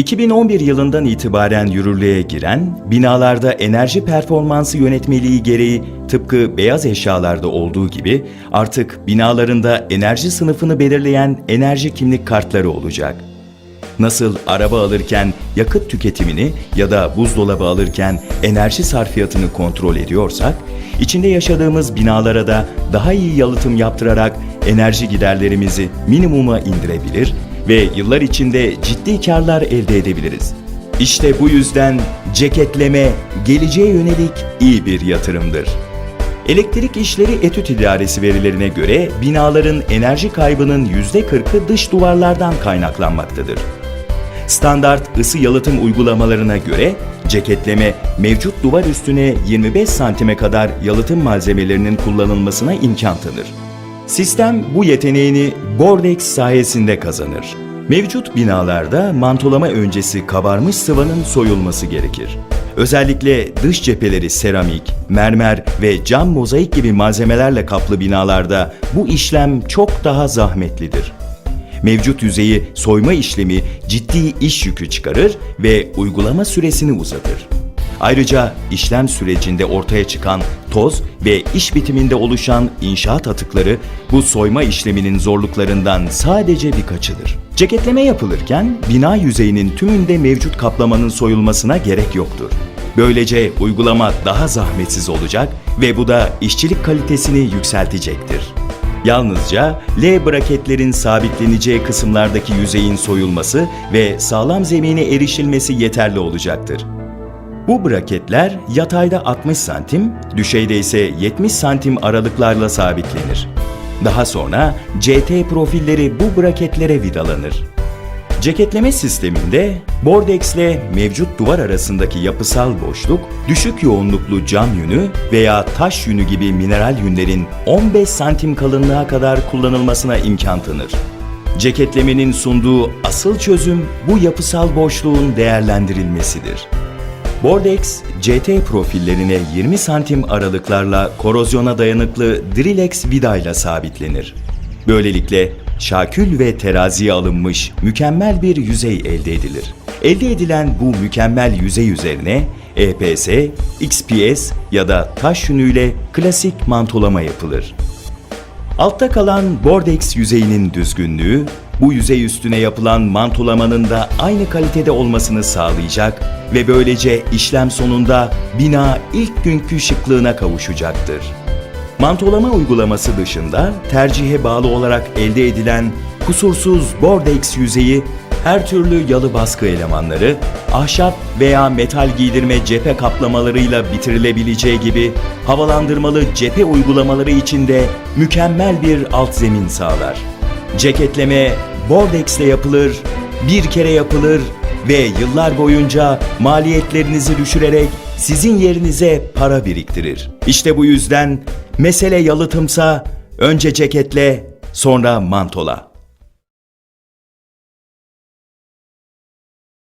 2011 yılından itibaren yürürlüğe giren, binalarda enerji performansı yönetmeliği gereği tıpkı beyaz eşyalarda olduğu gibi artık binalarında enerji sınıfını belirleyen enerji kimlik kartları olacak. Nasıl araba alırken yakıt tüketimini ya da buzdolabı alırken enerji sarfiyatını kontrol ediyorsak, içinde yaşadığımız binalara da daha iyi yalıtım yaptırarak enerji giderlerimizi minimuma indirebilir ve yıllar içinde ciddi karlar elde edebiliriz. İşte bu yüzden ceketleme geleceğe yönelik iyi bir yatırımdır. Elektrik İşleri Etüt İdaresi verilerine göre binaların enerji kaybının %40'ı dış duvarlardan kaynaklanmaktadır. Standart ısı yalıtım uygulamalarına göre ceketleme mevcut duvar üstüne 25 santime kadar yalıtım malzemelerinin kullanılmasına imkan tanır. Sistem bu yeteneğini Bordex sayesinde kazanır. Mevcut binalarda mantolama öncesi kabarmış sıvanın soyulması gerekir. Özellikle dış cepheleri seramik, mermer ve cam mozaik gibi malzemelerle kaplı binalarda bu işlem çok daha zahmetlidir. Mevcut yüzeyi soyma işlemi ciddi iş yükü çıkarır ve uygulama süresini uzatır. Ayrıca işlem sürecinde ortaya çıkan toz ve iş bitiminde oluşan inşaat atıkları bu soyma işleminin zorluklarından sadece birkaçıdır. Ceketleme yapılırken bina yüzeyinin tümünde mevcut kaplamanın soyulmasına gerek yoktur. Böylece uygulama daha zahmetsiz olacak ve bu da işçilik kalitesini yükseltecektir. Yalnızca L braketlerin sabitleneceği kısımlardaki yüzeyin soyulması ve sağlam zemine erişilmesi yeterli olacaktır. Bu braketler yatayda 60 santim, düşeyde ise 70 santim aralıklarla sabitlenir. Daha sonra CT profilleri bu braketlere vidalanır. Ceketleme sisteminde Bordex ile mevcut duvar arasındaki yapısal boşluk, düşük yoğunluklu cam yünü veya taş yünü gibi mineral yünlerin 15 santim kalınlığa kadar kullanılmasına imkan tanır. Ceketlemenin sunduğu asıl çözüm bu yapısal boşluğun değerlendirilmesidir. Bordex, CT profillerine 20 santim aralıklarla korozyona dayanıklı Drilex vidayla sabitlenir. Böylelikle şakül ve teraziye alınmış mükemmel bir yüzey elde edilir. Elde edilen bu mükemmel yüzey üzerine EPS, XPS ya da taş yünüyle klasik mantolama yapılır. Altta kalan Bordex yüzeyinin düzgünlüğü, bu yüzey üstüne yapılan mantolamanın da aynı kalitede olmasını sağlayacak ve böylece işlem sonunda bina ilk günkü şıklığına kavuşacaktır. Mantolama uygulaması dışında tercihe bağlı olarak elde edilen kusursuz Bordex yüzeyi her türlü yalı baskı elemanları, ahşap veya metal giydirme cephe kaplamalarıyla bitirilebileceği gibi havalandırmalı cephe uygulamaları için de mükemmel bir alt zemin sağlar. Ceketleme Bordex ile yapılır, bir kere yapılır ve yıllar boyunca maliyetlerinizi düşürerek sizin yerinize para biriktirir. İşte bu yüzden mesele yalıtımsa önce ceketle sonra mantola.